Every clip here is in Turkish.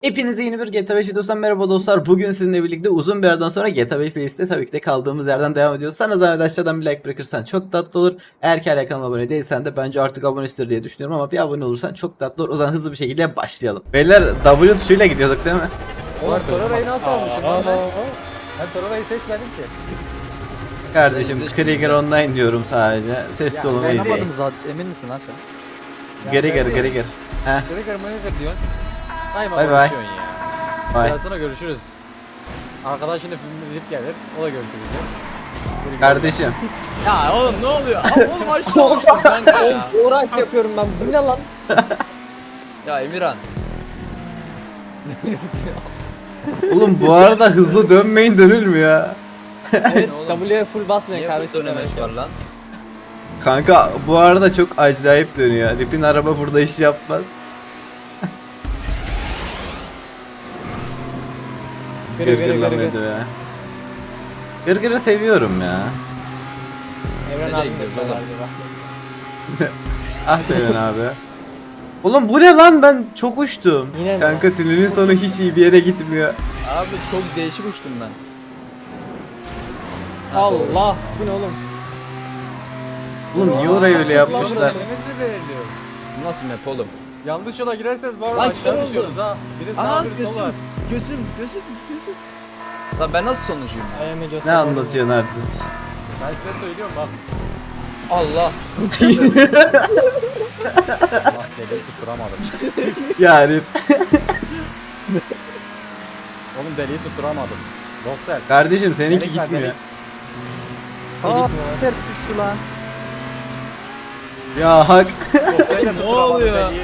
Hepinize yeni bir GTA 5 videosundan merhaba dostlar. Bugün sizinle birlikte uzun bir aradan sonra GTA 5 Playlist'te tabii ki de kaldığımız yerden devam ediyoruz. Sana zahmet aşağıdan bir like bırakırsan çok tatlı olur. Eğer ki hala kanalıma abone değilsen de bence artık abonesindir diye düşünüyorum ama bir abone olursan çok tatlı olur. O zaman hızlı bir şekilde başlayalım. Beyler W tuşuyla gidiyorduk değil mi? Oğlum Torora'yı nasıl almışım lan ben? Aa, Ben Torora'yı seçmedim ki. Kardeşim Krieger Online diyorum sadece. Sessiz olun ve izleyin. Anlamadım zaten emin misin lan sen? Krieger Krieger. Heh Trigger Manager diyorsun. Daima Bay bay. konuşuyorsun ya. bay. Biraz sonra görüşürüz. Arkadaşını filmi gidip gelir. O da görüşürüz. Kardeşim. Ya oğlum ne oluyor? Oğlum aşağı kanka ya. Uğraş yapıyorum ben. Bu ne lan? Ya Emirhan. Oğlum bu arada hızlı dönmeyin dönülmüyor. Evet oğlum? W'ye full basmayın Niye bu kardeşim. dönemeç var lan? Kanka bu arada çok acayip dönüyor. Rip'in araba burada iş yapmaz. Gırı. mıydı ya? Gırgırı seviyorum ya. Evren abi gidiyoruz oğlum? Ah be Eren abi. Oğlum bu ne lan ben çok uçtum. Yine mi? Kanka tünelin sonu hiç iyi bir yere gitmiyor. Abi çok değişik uçtum ben. Allah. Bu ne oğlum? Oğlum niye orayı öyle yapmışlar? Kilometre belirliyoruz. Bu nasıl map oğlum? Yanlış yola girerseniz bu arada Lan aşağı düşüyoruz ha. Biri sağ biri sol gözüm. var. Gözüm, gözüm, gözüm. Lan ben nasıl sonucuyum? Ne anlatıyorsun artist? Ben size söylüyorum bak. Allah. Allah deliği tutturamadım. Ya Rip. Oğlum deliği tutturamadım. Voxel. Kardeşim seninki Delik var, gitmiyor. delik. Aa, ters düştü lan. Ya hak. Voxel de tutturamadı oluyor? deliği.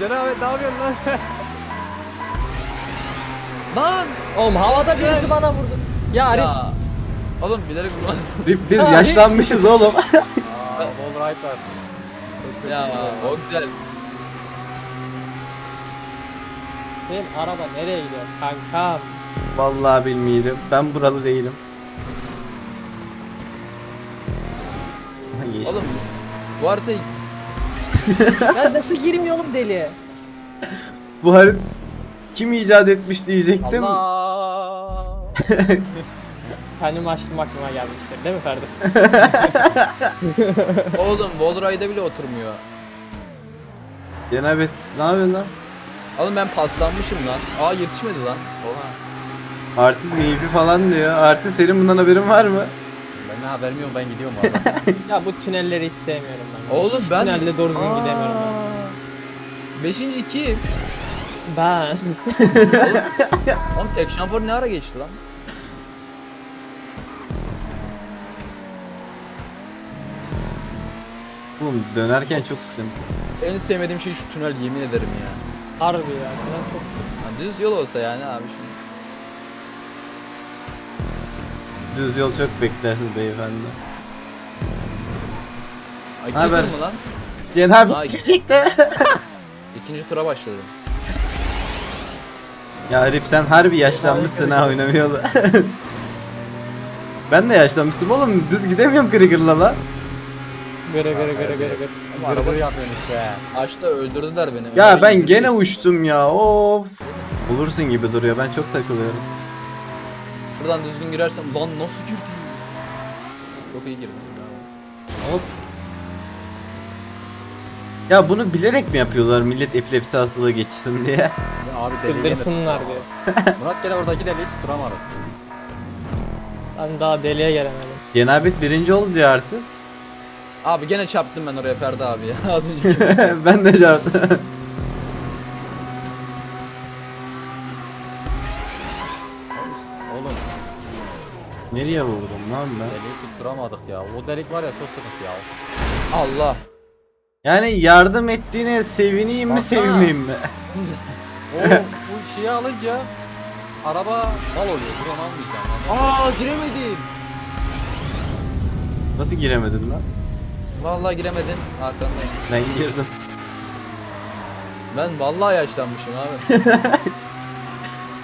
Cenab-ı ne yapıyorsun lan? Lan. Oğlum havada birisi bana vurdu. Ya Arif. Ya. Oğlum bilerek vurmaz. Biz yaşlanmışız oğlum. Aa, wall right var. Çok kötü ya o güzel. Benim araba nereye gidiyor kankam? Vallahi bilmiyorum. Ben buralı değilim. Ha, geçtim. Oğlum bu haritayı ben nasıl girmiyorum deliye? Bu harit kim icat etmiş diyecektim. Allah. Kendim açtım aklıma gelmiştir değil mi Ferdi? Oğlum Wallride'e bile oturmuyor. Cenabet ne yapıyorsun lan? Oğlum ben paslanmışım lan. Aa yetişmedi lan. Oha. Artist mipi falan diyor. Artist senin bundan haberin var mı? Ben ne haberim yok ben gidiyorum arada. ya bu tünelleri hiç sevmiyorum ben. Oğlum hiç ben- tünelde doğru düzgün gidemiyorum ben. Beşinci kim? Ben. Oğlum tek şampiyon ne ara geçti lan? Oğlum dönerken çok sıkıntı. En sevmediğim şey şu tünel yemin ederim ya. Harbi ya. Tünel çok Ha, düz yol olsa yani abi şimdi. Düz yol çok beklersiniz beyefendi. Ay, Haber? gittin mi lan? Cenabet Ay. İkinci tura başladım. ya Rip sen harbi yaşlanmışsın ha oynamayalı. ben de yaşlanmışım oğlum düz gidemiyorum Krieger'la lan. Gırı gırı gırı gırı gırı. Araba yapıyorsun işte. Açta öldürdüler beni. Ya Öyle ben gene uçtum ya of. Bulursun gibi duruyor ben çok takılıyorum. Şuradan düzgün girersem lan nasıl girdi? Çok iyi girdim. bravo. Hop. Ya bunu bilerek mi yapıyorlar millet epilepsi hastalığı geçsin diye? Ya abi deliği gene Kıldırsınlar tutturamadı. Murat gene oradaki deliği tutturamadı. Ben daha deliye gelemedim. Cenabet birinci oldu diyor artist. Abi gene çarptım ben oraya Ferdi abi ya. Az önce. ben de çarptım. Oğlum Nereye vurdum lan ben? deliği tutturamadık ya. O delik var ya çok sıkıntı ya. Allah. Yani yardım ettiğine sevineyim mi Baksana. sevinmeyeyim mi? O bu şeyi alınca araba mal oluyor. Onu almayacağım. Yani. Aa giremedim. Nasıl giremedin lan? Vallahi giremedim. Arkandayım. Ben girdim. Ben vallahi yaşlanmışım abi.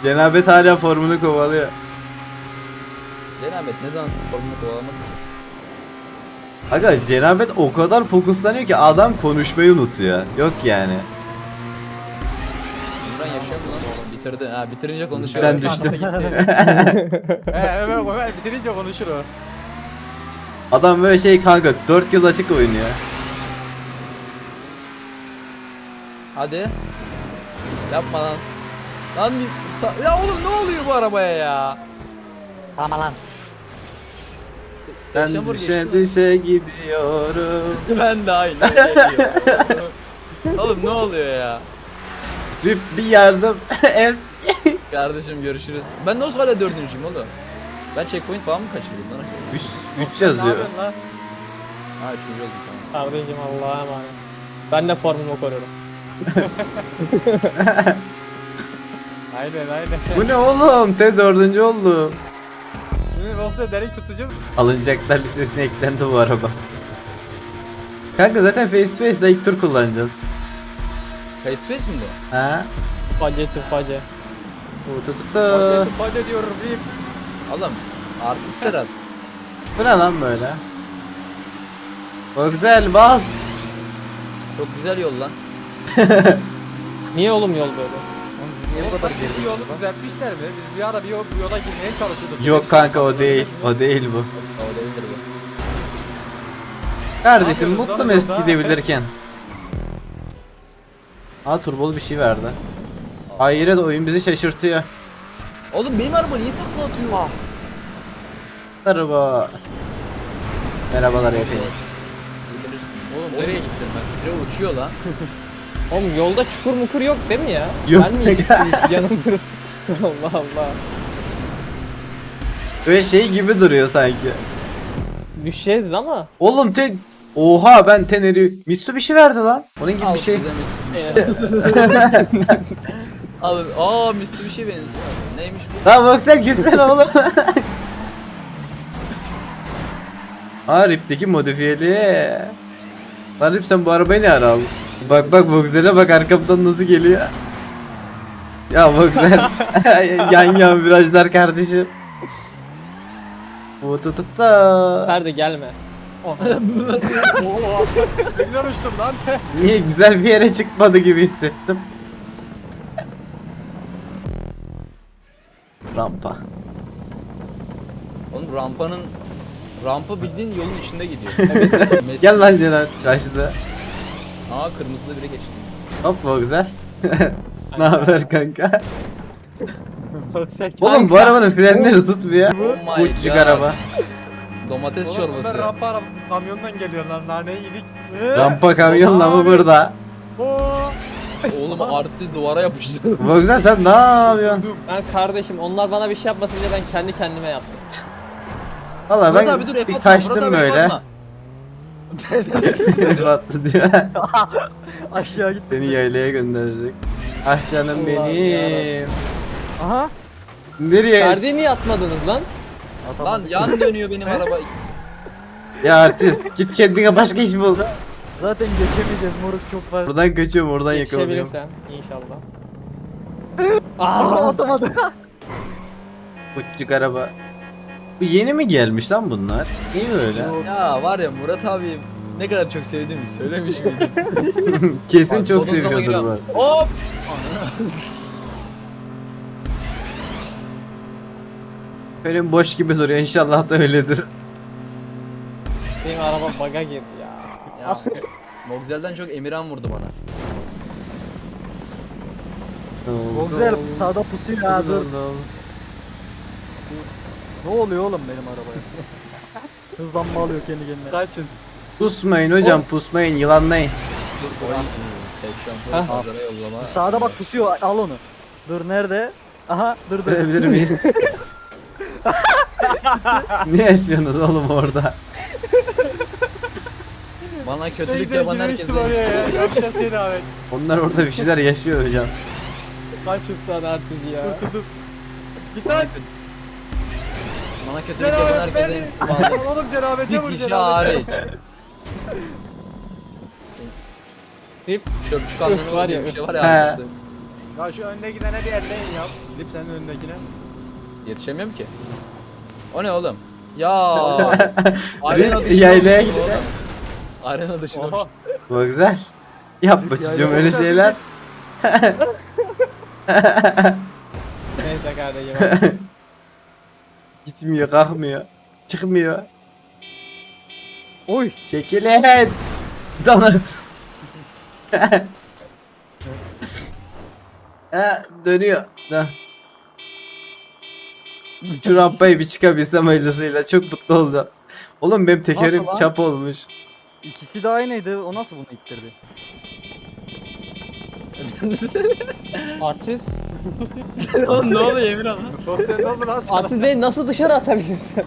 Cenabet hala formunu kovalıyor. Cenabet ne zaman formunu kovalamak? Aga Cenabet o kadar fokuslanıyor ki adam konuşmayı unutuyor. Yok yani. İmran yaşıyor mu lan? bitirdi. Ha bitirince konuşuyor. Ben düştüm. He hemen hemen bitirince konuşur o. Adam böyle şey kanka dört göz açık oynuyor. Hadi. Yapma lan. Lan bir... sa- Ya oğlum ne oluyor bu arabaya ya? Tamam lan. Ben Çamur düşe geçti düşe gidiyorum. Ben de aynı. oğlum ne oluyor ya? Bir, bir yardım. El. Kardeşim görüşürüz. Ben nasıl hala dördüncüyüm oğlum? Ben checkpoint falan mı kaçırdım lan? 3 3 Ne yazıyor. yapıyorsun lan? Ha üçüncü oldum tamam. Kardeşim Allah'a emanet. Ben de formumu koruyorum. Aynen aynen. Bu ne oğlum? T dördüncü oldu. Yoksa delik tutucu. Alınacaklar listesine eklendi bu araba. Kanka zaten face to face'da ilk tur kullanacağız. Face to face mi bu? Ha? Face tufacı. Utu tutu. Hadi diyorum rip. Oğlum artist Serhat. Bu ne lan böyle? O güzel bas. Çok güzel yol lan. Niye oğlum yol böyle? Niye bu kadar geri yolu düzeltmişler mi? Biz bir ara bir yol, bu yola girmeye çalışıyorduk. Yok kanka o değil. O değil bu. O değildir bu. Kardeşim mutlu oğlum mesut burada? gidebilirken. Aa turbolu bir şey verdi. Hayret oyun bizi şaşırtıyor. Oğlum benim araba niye takla atıyor? Araba. Merhabalar efendim. Oğlum nereye gittin bak? Biri uçuyor lan. Oğlum yolda çukur mukur yok değil mi ya? Yok. Ben mi? Allah Allah. Böyle şey gibi duruyor sanki. Düşeceğiz ama. Oğlum te... Oha ben Teneri Mitsubishi verdi lan. Onun gibi Al bir şey. size Mitsubishi. Abi aa Mitsubishi benziyor. Neymiş bu? Lan Voxel gitsene oğlum. Aa Rip'teki modifiyeli. Lan Rip sen bu arabayı ne ara aldın? Bak bak Voxel'e bak arkamdan nasıl geliyor. Ya Voxel. yan yan virajlar kardeşim. Bu tut tut da. Ferdi gelme. Oo. Güzel uçtum lan. Niye güzel bir yere çıkmadı gibi hissettim. Rampa. Oğlum rampanın rampa bildiğin yolun içinde gidiyor. Gel lan Celal kaçtı. Aa kırmızıda biri geçti. Hop bu güzel. ne haber kanka? Oğlum bu arabanın frenleri tutmuyor. Oh my God. araba. Domates Oğlum bunlar çorbası. rampa araba kamyondan geliyorlar. Naneyi yedik. Rampa kamyonla mı burada? Oo. Oğlum arttı duvara yapıştı. Bu güzel sen ne yapıyorsun? Ben kardeşim onlar bana bir şey yapmasın diye ben kendi kendime yaptım. Valla Murat ben abi dur bir F atma, kaçtım Murat abi, F böyle. atma. Battı diyor. Aşağı git. Seni yaylaya gönderecek. Ah canım Allah benim. Aha. Nereye? Ferdi'yi niye atmadınız lan? Lan yan dönüyor benim araba. Ya artist git kendine başka iş bul. Zaten geçemeyeceğiz moruk çok fazla. Buradan kaçıyorum oradan yakalanıyorum. Yetişebilirsen inşallah. Aa, atamadı. Uçcuk araba. Bu yeni mi gelmiş lan bunlar? İyi böyle. Ya var ya Murat abi ne kadar çok sevdiğimi söylemiş miydim? Kesin Bak, çok bodozlama seviyordur bu. Hop! Benim boş gibi duruyor inşallah da öyledir. Benim araba baga girdi ya. Ya Mogzel'den çok Emirhan vurdu bana. Güzel sağda pusuyor ya dur. Ne oluyor oğlum benim arabaya? Hızlanma alıyor kendi kendine. Kaçın. Pusmayın hocam pusmayın yılanlayın. Dur. Tek pazara yollama. Sağda bak pusuyor al onu. Dur nerede? Aha dur dur. Görebilir miyiz? ne yaşıyorsunuz oğlum orada? Bana kötülük Şeyden yapan herkese. girmiştim oraya ya. Yapacağım seni abi. Onlar orada bir şeyler yaşıyor hocam. Kaçın. Lan artık ya. Kurtuldum. Git lan. Bana kötülük yapan Cenabet herkese. beni. Oğlum cenabete vur Bir kişi cenabete. hariç. Rip. Çöpçü kamyonu Var var ya. Bir şey var He. ya. arkası. Ya şu önüne gidene bir elleyin ya. Lip senin önündekine. Yetişemiyorum ki. O ne oğlum? Ya. Arena dışına yaylaya uçtu gitti. oğlum. Arena dışına Oha. Bu güzel. Yapma çocuğum öyle şeyler. işte kardeşim. Gitmiyor kalkmıyor. Çıkmıyor. Oy. Çekilin. Donut. ha, dönüyor. Dön. Şu rampayı bir çıkabilsem hayırlısıyla çok mutlu olacağım. Oğlum benim tekerim Nasıl lan? çap olmuş. İkisi de aynıydı. O nasıl bunu ittirdi? Artist. Oğlum ne oluyor Emir abi? Bak sen nasıl lan sana? Artist beni nasıl dışarı atabilirsin?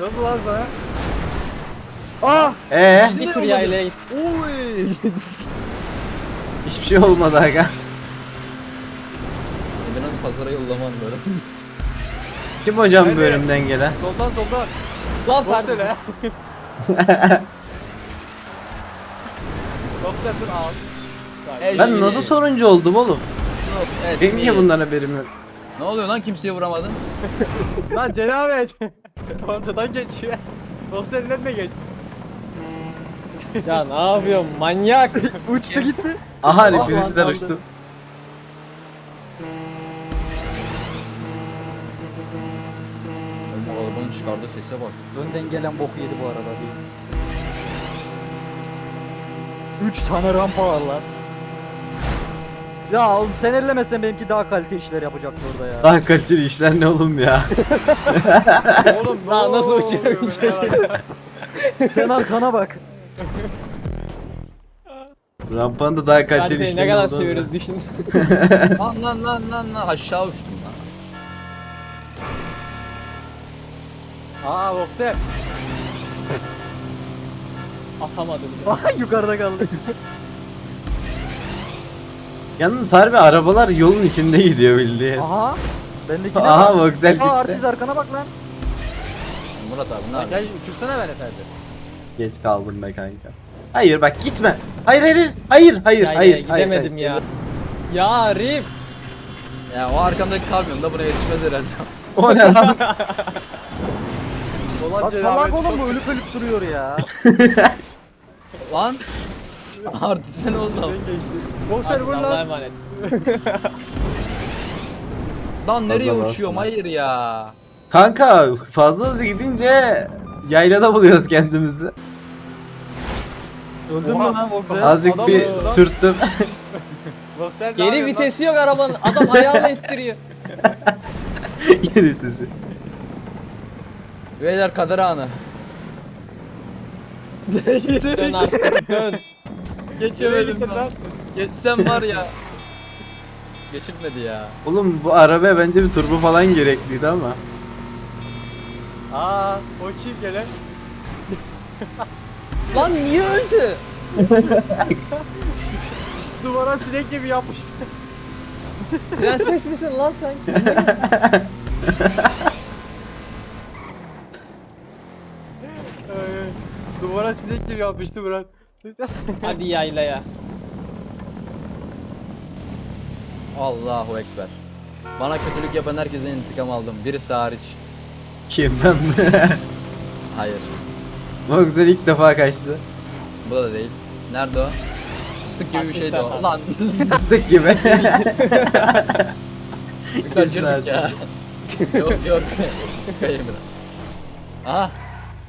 Nasıl lan sana? Aa! Ee, Bir tur yaylaya git. Oy. hiçbir şey olmadı aga. Emir abi pazara yollaman böyle. Kim hocam bu Nerede? bölümden gelen? Soldan soldan. Lan Ferdi. sen he. Bak sen dur al. Ben nasıl sonuncu oldum oğlum? Evet, Benim niye iyi. bundan haberim yok? Ne oluyor lan kimseye vuramadın? Lan cenabet. Ortadan geçiyor. Bak sen önüne geç. Ya ne yapıyorsun manyak. Uçtu gitti. Aha Allah birisinden Allah. uçtum. Bu arabanın çıkardığı sese bak. Önden gelen boku yedi bu arada. Bir. Üç tane rampa var lan. Ya oğlum sen ellemesen benimki daha kalite işler yapacaktı orada ya. Daha kaliteli işler ne oğlum ya? Oğlum ne Lan nasıl oluyor uçuyor? ya? sen arkana bak. Rampanın da daha kaliteli Ferdi'yi işler ne kadar seviyoruz düşün. Lan lan lan lan lan aşağı uçtum lan. Aa bak sen. Atamadım. Ay yukarıda kaldı. Yalnız harbi arabalar yolun içinde gidiyor bildiğin. Aha. Bendeki ne Aha var? Voxel Aa, gitti. artist arkana bak lan. Murat abi ne yapıyorsun? gel uçursana beni efendi. Geç kaldım be kanka. Hayır bak gitme. Hayır hayır hayır. Hayır hayır Ya, hayır. ya, hayır, gidemedim hayır. ya. Ya Rif. Ya o arkamdaki kamyon da buna yetişmez herhalde. O ne lan? Olan Bak salak oğlum bu ölüp ölüp duruyor ya. Lan. Artı ne oldu? Ben geçtim. Bak sen vur Allah'a lan. emanet. Lan nereye Fazla uçuyorum? basma. Hayır ya. Kanka fazla hızlı gidince yaylada buluyoruz kendimizi. Öldün mü Oha. lan Voxel? Azıcık adam bir öldü lan. sürttüm. Sen ne Geri yapıyorsun lan? vitesi yok arabanın. Adam ayağıyla ittiriyor. Geri vitesi. Beyler kader anı. Dön artık dön. Geçemedim gittin lan. Geçsem var ya. Geçirmedi ya. Oğlum bu arabaya bence bir turbo falan gerekliydi ama. Aa o kim gelen? Lan niye öldü? Duvara sinek gibi yapmıştı. Prenses misin lan sen? Ee, Duvara sinek gibi yapmıştı Murat. Hadi yaylaya. Allahu ekber. Bana kötülük yapan herkesten intikam aldım. Birisi hariç. Kim ben mi? Hayır. Voxel ilk defa kaçtı. Bu da değil. Nerede o? Fıstık gibi bir şeydi o. Lan. Fıstık gibi. Kaçırdık ya. yok yok. Kayayım biraz. Aha.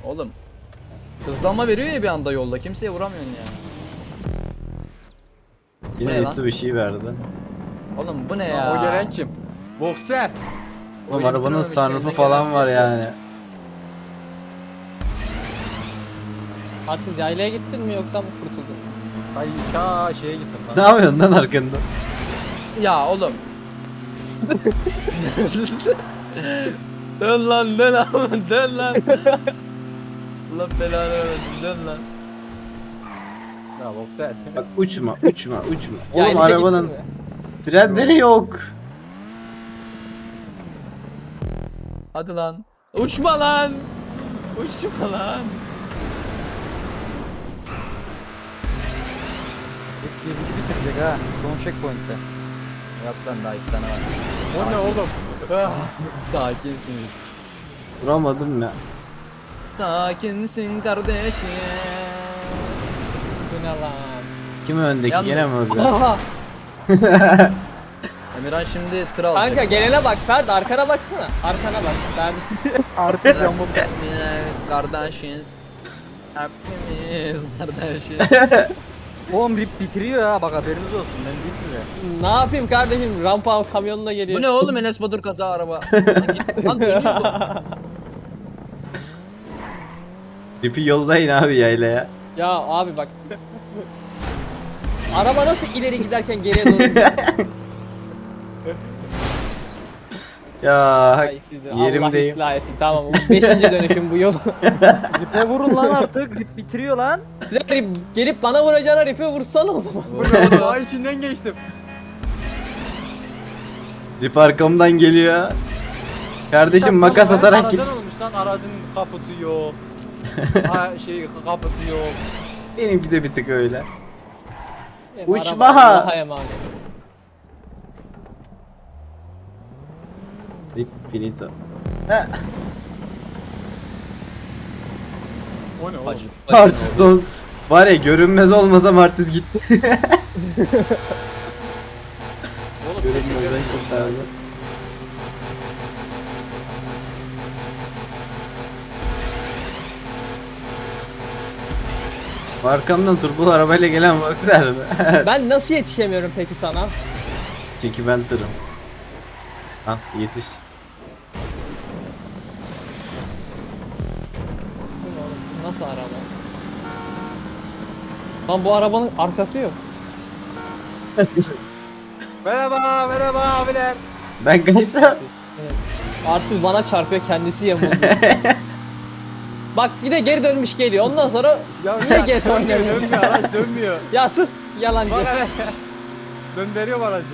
Oğlum. Hızlanma veriyor ya bir anda yolda. Kimseye vuramıyorsun ya. Yine Ne bir lan? su bir şey verdi. Oğlum bu ne ya? o gelen kim? Boxer. Oğlum arabanın sunroofu falan var yani. Artık yaylaya gittin mi yoksa mı kurtuldun? Ay ta şeye gittim Ne lan. yapıyorsun lan arkanda? Ya oğlum. dön lan dön abi dön lan. Allah belanı versin dön lan. Boxer. Bak uçma uçma uçma. Oğlum Yaylaya arabanın mi? frenleri yok. Hadi lan. Uçma lan. Uçma lan. Birinci bitirecek ha. Son checkpoint'te. Yap lan daha iki tane var. O ne oğlum? Ah, Sakinsiniz. Vuramadım ya. Sakinsin kardeşim. Bu ne lan? Kim öndeki Yalnız- gene mi öldü? Aha. Emirhan şimdi tır alacak. Kanka gelene bak Ferdi arkana baksana. Arkana bak. Ferdi. Artık camı Kardeşiz. Hepimiz kardeşiz. Oğlum rip bitiriyor ha bak haberiniz olsun ben bitmiyor. ne yapayım kardeşim? Rampa kamyonuna geliyor. Bu ne oğlum Enes Batur kaza araba. Lan git, Lan dönüyor bu. Ripi yollayın abi yaylaya. Ya abi bak. Araba nasıl ileri giderken geriye doğru gidiyor? Ya Ay sizi Allah yerimdeyim. ıslah etsin. Tamam bu beşinci dönüşüm bu yol. Ripe vurun lan artık. Rip bitiriyor lan. Rip, gelip bana vuracağına ripe vursana o zaman. Ay içinden geçtim. Rip arkamdan geliyor. Kardeşim makas atarak git. Aracın olmuş lan aracın kaputu yok. Ha, şey kapısı yok. Benimki de bir tık öyle. Benim Uçma ha. Allah'a emanet. Rip finito. O ne oğlum? Artist oldu. ol. Var ya görünmez olmasam artist gitti. Oğlum Görünmezden kurtardı. Arkamdan turbolu arabayla gelen bakar mı? Ben nasıl yetişemiyorum peki sana? Çünkü ben tırım. Ha yetiş. Oğlum? Nasıl araba? Lan bu arabanın arkası yok. Merhaba merhaba abiler. ben kaçsam. Artık bana çarpıyor kendisi yamuldu. Bak bir de geri dönmüş geliyor. Ondan sonra Ya Niye geç dönmüyor, oynamıyorsun? dönmüyor araç dönmüyor. ya sus yalancı. Bak hele. Döndürüyor aracı.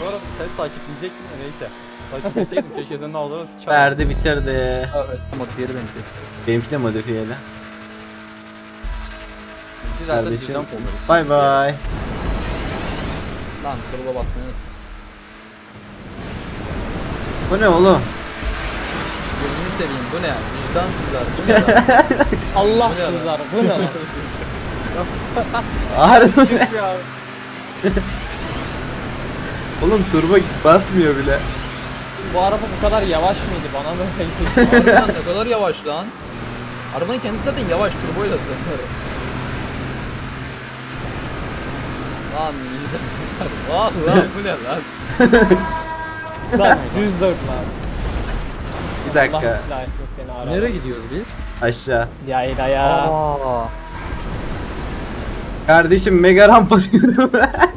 Bu arada sen takipleyecek mi? Neyse. Takipleseydim keşke senin ağzına sıçardım. Verdi bitirdi. Evet, modifiyeli benimki. Benimki de modifiyeli. Kardeşim. Bay bay. Lan turbo basmayı unut. Bu ne oğlum? Seveyim bu ne ya? Vicdansızlar bu ne lan? Allah Bu ne lan? sızlar. Bu ne lan? Harbi. Çık ya. oğlum turbo basmıyor bile. Bu araba bu kadar yavaş mıydı? Bana böyle geliyor. Harbiden ne kadar yavaş lan. Arabanın kendisi zaten yavaş turboyla sanırım. Lan vicdansızlar. Valla bu ne lan? Lan düz dört lan. Bir dakika. Allah ıslah etsin seni araba. Nereye gidiyoruz biz? Aşağı. Yayla ya. Aa. Kardeşim mega rampa diyorum.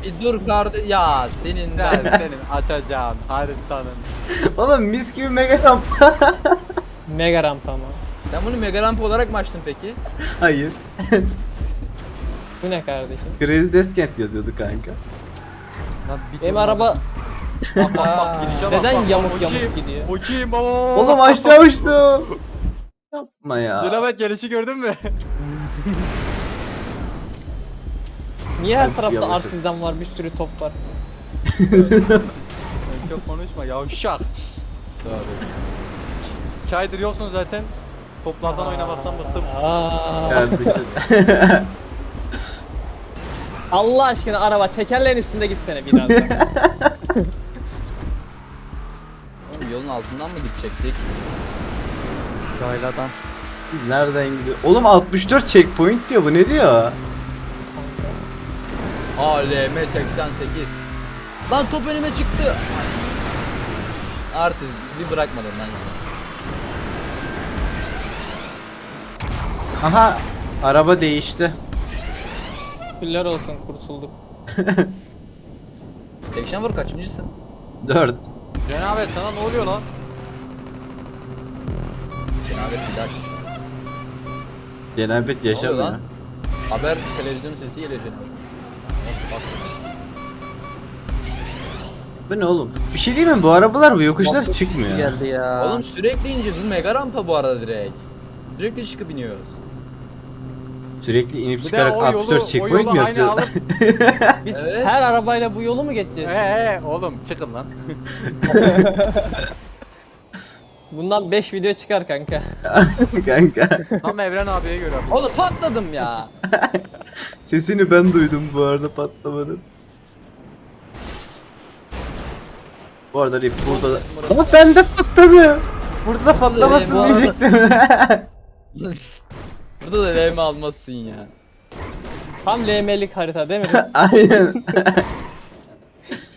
Bir dur kardeş. Ya senin Ben senin açacağın haritanın. oğlum mis gibi mega rampa. Mega rampa mı? Sen bunu mega ramp olarak mı açtın peki? Hayır. Bu ne kardeşim? Crazy Descent yazıyordu kanka. Lan bir Benim dur lan. araba Bak bak bak gidişe bak. neden bak. yamuk yamuk gidiyor? O kim baba? Oğlum aşağı uçtu. Yapma ya. Cenabet gelişi gördün mü? Niye her tarafta yavaş. artizan var, bir sürü top var? Çok konuşma yavşak. İki aydır yoksun zaten. Toplardan oynamaktan bıktım. Aa, Kardeşim. Allah aşkına araba tekerleğin üstünde gitsene biraz. Yolun altından mı gidecektik? Yayladan. Biz nereden gidiyor? Oğlum 64 checkpoint diyor bu ne diyor? ALM 88. Lan top önüme çıktı. Artık bir bırakmadın lan. Aha araba değişti. Şükürler olsun kurtulduk. 80 vur kaçıncısın? 4. Cenabet sana ne oluyor lan? Cenabet daha. Cenabet Ne yaşamıyor. oluyor lan? Haber televizyon sesi geliyor Cenabet. Bak, Bu ne oğlum? Bir şey değil mi? Bu arabalar bu yokuşlar çıkmıyor. Geldi ya. Oğlum sürekli ineceğiz. Bu mega rampa bu arada direkt. Sürekli çıkıp iniyoruz. Sürekli inip Bir de çıkarak o 64 yolu, o checkpoint yolu mi aynı yapacağız? alıp Biz Evet. her arabayla bu yolu mu geçeceğiz? Ee, ee, oğlum çıkın lan. Bundan 5 video çıkar kanka. Kanka. Tam Evren abiye göre. bu. Oğlum patladım ya. Sesini ben duydum bu arada patlamanın. Bu arada Rip burada da... Ama bende patladı. Burada da patlamasın bu arada- diyecektim. Burada da LM almazsın ya. Tam LM'lik harita değil mi? Aynen.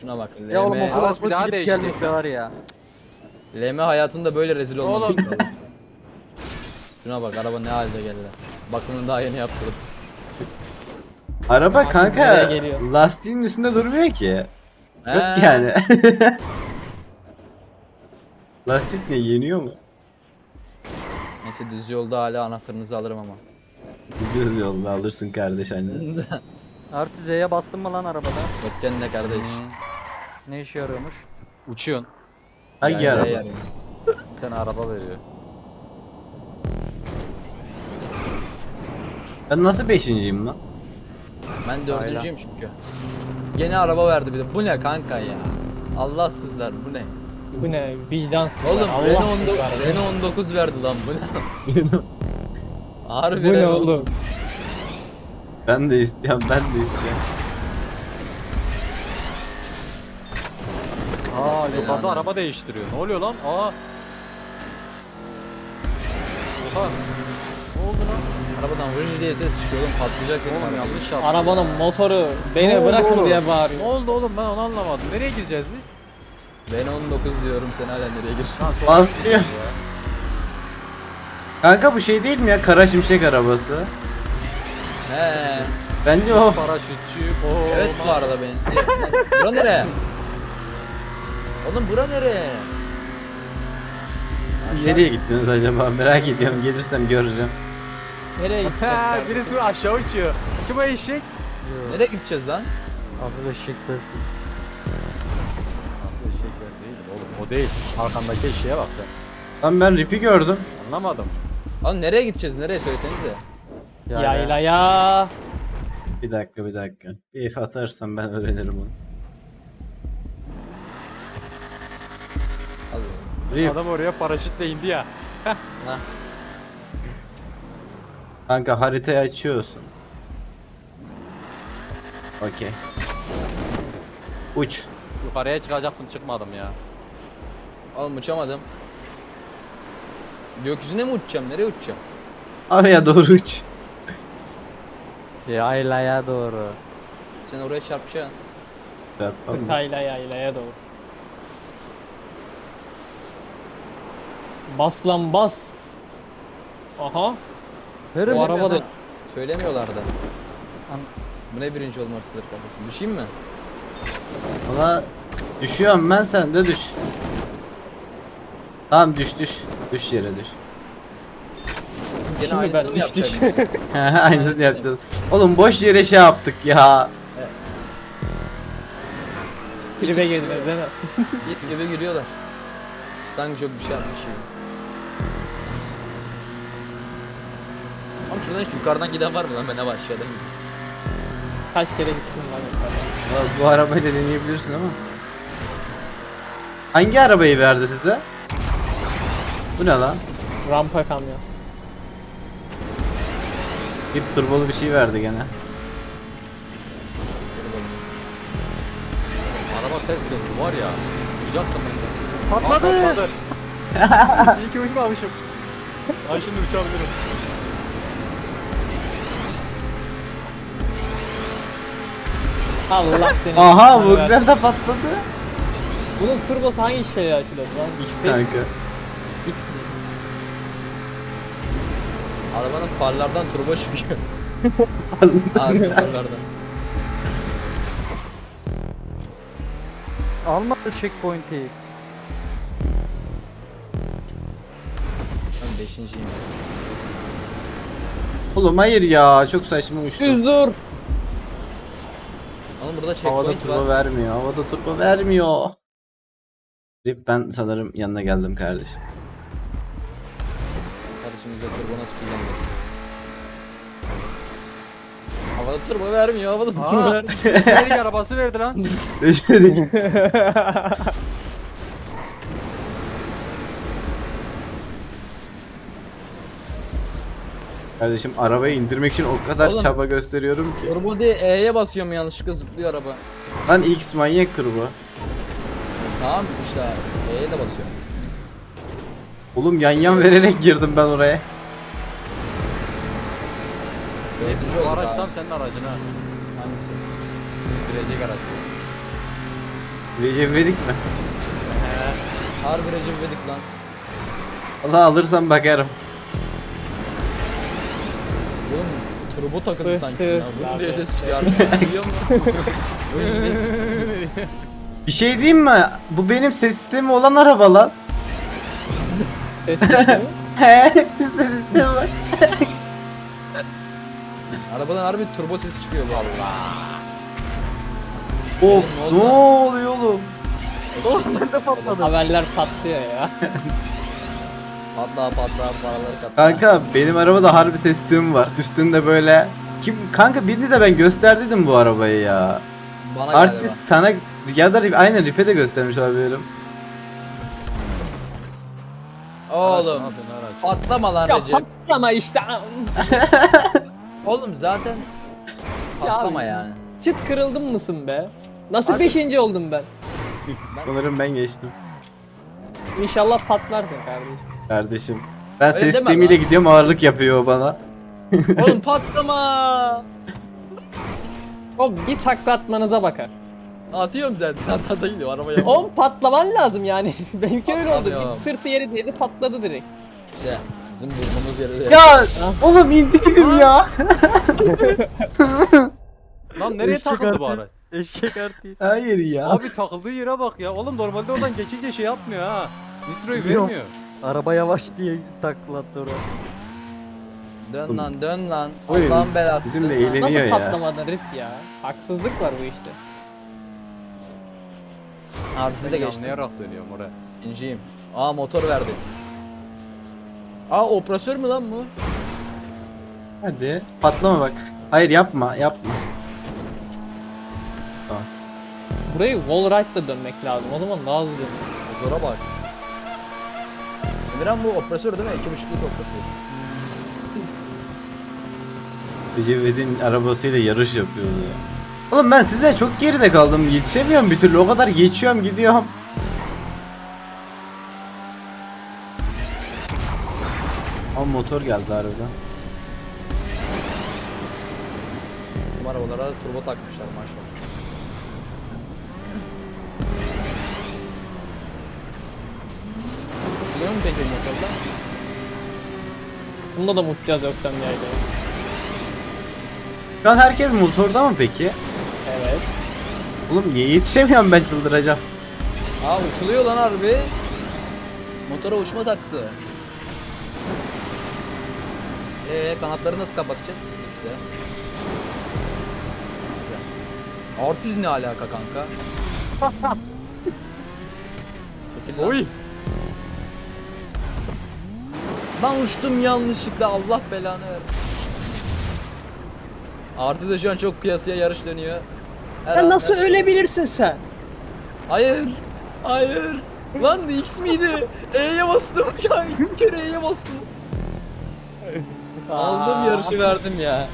Şuna bak. LM, Ya oğlum o Aras Frost'u bir daha gidip değişecek. gelmek de var ya. LM hayatında böyle rezil olmadı. Oğlum. Şuna bak araba ne halde geldi. Bakımını daha yeni yaptırdım. Araba kanka nereye geliyor? lastiğin üstünde durmuyor ki. Yok He. yani. Lastik ne yeniyor mu? Neyse düz yolda hala anahtarınızı alırım ama. Düz yolda alırsın kardeş anne. Artı Z'ye bastın mı lan arabada? Yok kendine kardeş. Ne işe yarıyormuş? Uçuyorsun. Hangi Yani araba? Bir tane araba veriyor. Ben nasıl beşinciyim lan? Ben dördüncüyüm çünkü. Yeni araba verdi bir de. Bu ne kanka ya? Allahsızlar bu ne? Bu ne? Vicdansız. Oğlum Allah Renault 19, sizler. Renault 19 verdi lan bu ne? Harbi Bu ne Renault. oğlum? Ben de istiyorum, ben de istiyorum. Aa Belanı. araba değiştiriyor. Ne oluyor lan? Aa. Oha. Ne oldu lan? Arabadan vırın diye ses çıkıyor oğlum patlayacak Oğlum araba. yanlış yaptım. Arabanın motoru beni Ne oldu bırakın oğlum? diye Ne bağırıyor. oldu oğlum ben onu anlamadım. Nereye gireceğiz biz? Renault 19 diyorum sen hala nereye gir? Basmıyor. Kanka bu şey değil mi ya? Kara şimşek arabası. He. Bence o. Paraşütçü. Oo. Evet bu arada benim. bura nere? Oğlum bura nere? Nereye gittiniz acaba? Merak ediyorum. Gelirsem göreceğim. Nereye Ha, gideceğiz? birisi aşağı uçuyor. Kim o eşek? Nereye gideceğiz lan? Asıl eşek sesi. Oğlum o değil. Arkandaki eşeğe bak sen. Lan ben Rip'i gördüm. Anlamadım. Oğlum nereye gideceğiz? Nereye söylesenize. Yaylaya. Bir dakika bir dakika. Bir F atarsam ben öğrenirim onu. Rip. Adam oraya paraşütle indi ya. Ha. Kanka haritayı açıyorsun. Okey. Uç. Yukarıya çıkacaktım çıkmadım ya. Oğlum uçamadım. Gökyüzüne mi uçacağım? Nereye uçacağım? Havaya doğru uç. Yaylaya doğru. Sen oraya çarpacaksın. Yapalım. Kayla yaylaya doğru. Bas lan bas. Aha. Bu araba da Söylemiyorlar da. Bu ne birinci olmasıdır kardeşim? Düşeyim mi? Valla düşüyorum ben sen de düş. Tamam düş düş. Düş yere düş. Gene Şimdi ben aynısını düştük. Aynısını yapacağız. Oğlum boş yere şey yaptık ya. Klibe girdiler değil mi? Git gibi giriyorlar. Sanki çok bir şey yapmış gibi. Ama şuradan hiç yukarıdan giden var mı lan ben ne aşağıdan Kaç kere gittim ben yukarıdan. Valla Bu arabayla deneyebilirsin ama. Hangi arabayı verdi size? Bu ne lan? Rampa kamyon. Bir turbolu bir şey verdi gene. Araba ters döndü var ya. Uçacaktım ben de. Patladı. Aa, patladı. İyi ki uçmamışım. Ay şimdi uçabilirim. Allah seni. Aha bu güzel de patladı. Bunun turbosu hangi şeyle açılıyor lan? X kanka. X mi? Arabanın farlardan turbo çıkıyor. Farlardan. Almadı checkpoint'i. Ben beşinciyim. Oğlum hayır ya çok saçma uçtu. Düz dur. Oğlum burada Havada checkpoint turbo var. vermiyor. Havada turbo vermiyor. Rip ben sanırım yanına geldim kardeşim. Şimdi de turbo nasıl kullanılır? Havada turbo vermiyor, havada turbo Aa, vermiyor. Erik arabası verdi lan. Kardeşim arabayı indirmek için o kadar Oğlum. çaba gösteriyorum ki. Turbo diye E'ye basıyorum yanlışlıkla zıplıyor araba. Lan X manyak turbo. Tamam işte E'ye de basıyorum. Oğlum yan yan vererek girdim ben oraya. Dördüncü Bu araç tam senin aracın ha. Hangisi? Girecek araç. Recep İvedik mi? Harbi Recep İvedik lan. Allah alırsam bakarım. Oğlum turbo takıldı sanki. ya. Vum diye ses çıkıyor. Duyuyor musun? Bir şey diyeyim mi? Bu benim ses sistemi olan araba lan. He, üstte sistemi var. Arabadan harbi turbo sesi çıkıyor bu arada. Of ne oluyor oğlum? Haberler patlıyor ya. Patla patla paraları katla. Kanka benim arabada harbi ses sistemi var. Üstünde böyle kim kanka birinize ben gösterdiydim bu arabayı ya. Bana Artist galiba. sana ya da aynen Rip'e de göstermiş olabilirim. Oğlum patlama lan ya Recep. patlama işte. Oğlum zaten patlama yani. Çıt kırıldın mısın be? Nasıl Hadi. beşinci oldum ben? Sanırım ben geçtim. İnşallah patlarsın kardeşim. Kardeşim. Ben Öyle ses deme sistemiyle lan. gidiyorum ağırlık yapıyor bana. Oğlum patlama. O bir takla atmanıza bakar. Atıyorum zaten. Hatta gidiyor arabaya. O patlaman lazım yani. Benimki öyle oldu. Patlamıyor. Bir sırtı yeri değdi patladı direkt. İşte bizim burnumuz yere Ya oğlum indirdim ya. Lan nereye Eşek takıldı bu artist. araç? Eşek artist. Hayır ya. Abi takıldığı yere bak ya. Oğlum normalde oradan geçince şey yapmıyor ha. Nitroyu vermiyor. Araba yavaş diye taklattı oraya. Dön lan dön lan. Oy, Allah'ın belası. bizimle dön lan. eğleniyor. Nasıl ya. patlamadın Rip ya? Haksızlık var bu işte. Artı da geçtim. yanlayarak dönüyorum oraya. İkinciyim. Aa motor verdi. Aa operatör mü lan bu? Hadi patlama bak. Hayır yapma yapma. Burayı wall ride'la dönmek lazım. O zaman daha hızlı dönüyorsun. Motora bak. Emirhan bu operatör değil mi? İki buçukluk operatör. Recep İvedik'in arabasıyla yarış yapıyordu ya. Oğlum ben sizde çok geride kaldım. Yetişemiyorum bir türlü. O kadar geçiyorum gidiyorum. Ama motor geldi harbiden. Bu arabalara turbo takmışlar maşallah. Biliyor musun peki bu motorla? Bunda da mutluyuz yoksa yaylaya. Şu an herkes motorda mı peki? Oğlum niye yetişemiyorum ben çıldıracağım. Aa uçuluyor lan harbi. Motora uçma taktı. Ee kanatları nasıl kapatacağız? İşte. Artist ne alaka kanka? Çekil lan. Oy! Lan uçtum yanlışlıkla Allah belanı ver. Artı da şu an çok piyasaya yarış dönüyor. Her Ya nasıl ölebilirsin sen? Hayır. Hayır. Lan X miydi? E'ye bastım ya. İki kere E'ye bastım. Aldım yarışı verdim ya.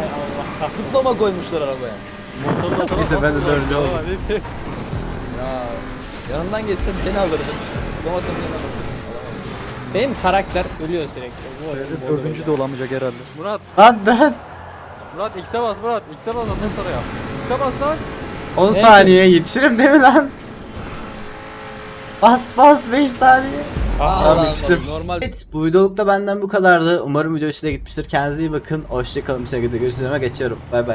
Allah. Kutlama koymuşlar arabaya. Motorla sana Neyse, ben de başlıyor oldum. Ya yanından geçsem seni alırdım. Kutlamadım yanına Benim karakter ölüyor sürekli. Bu. Dördüncü de olamayacak herhalde. Murat, Lan dön. Murat X'e bas Murat. X'e bas ondan sonra yap. X'e bas lan. 10 Ne? saniye yetişirim değil mi lan? Bas bas 5 saniye. Tamam, yetiştim. Normal Evet bu videoluk da benden bu kadardı. Umarım video hoşuna gitmiştir. Kendinize iyi bakın. Hoşçakalın. Bir şekilde görüşürüz. Geçiyorum. Bay bay.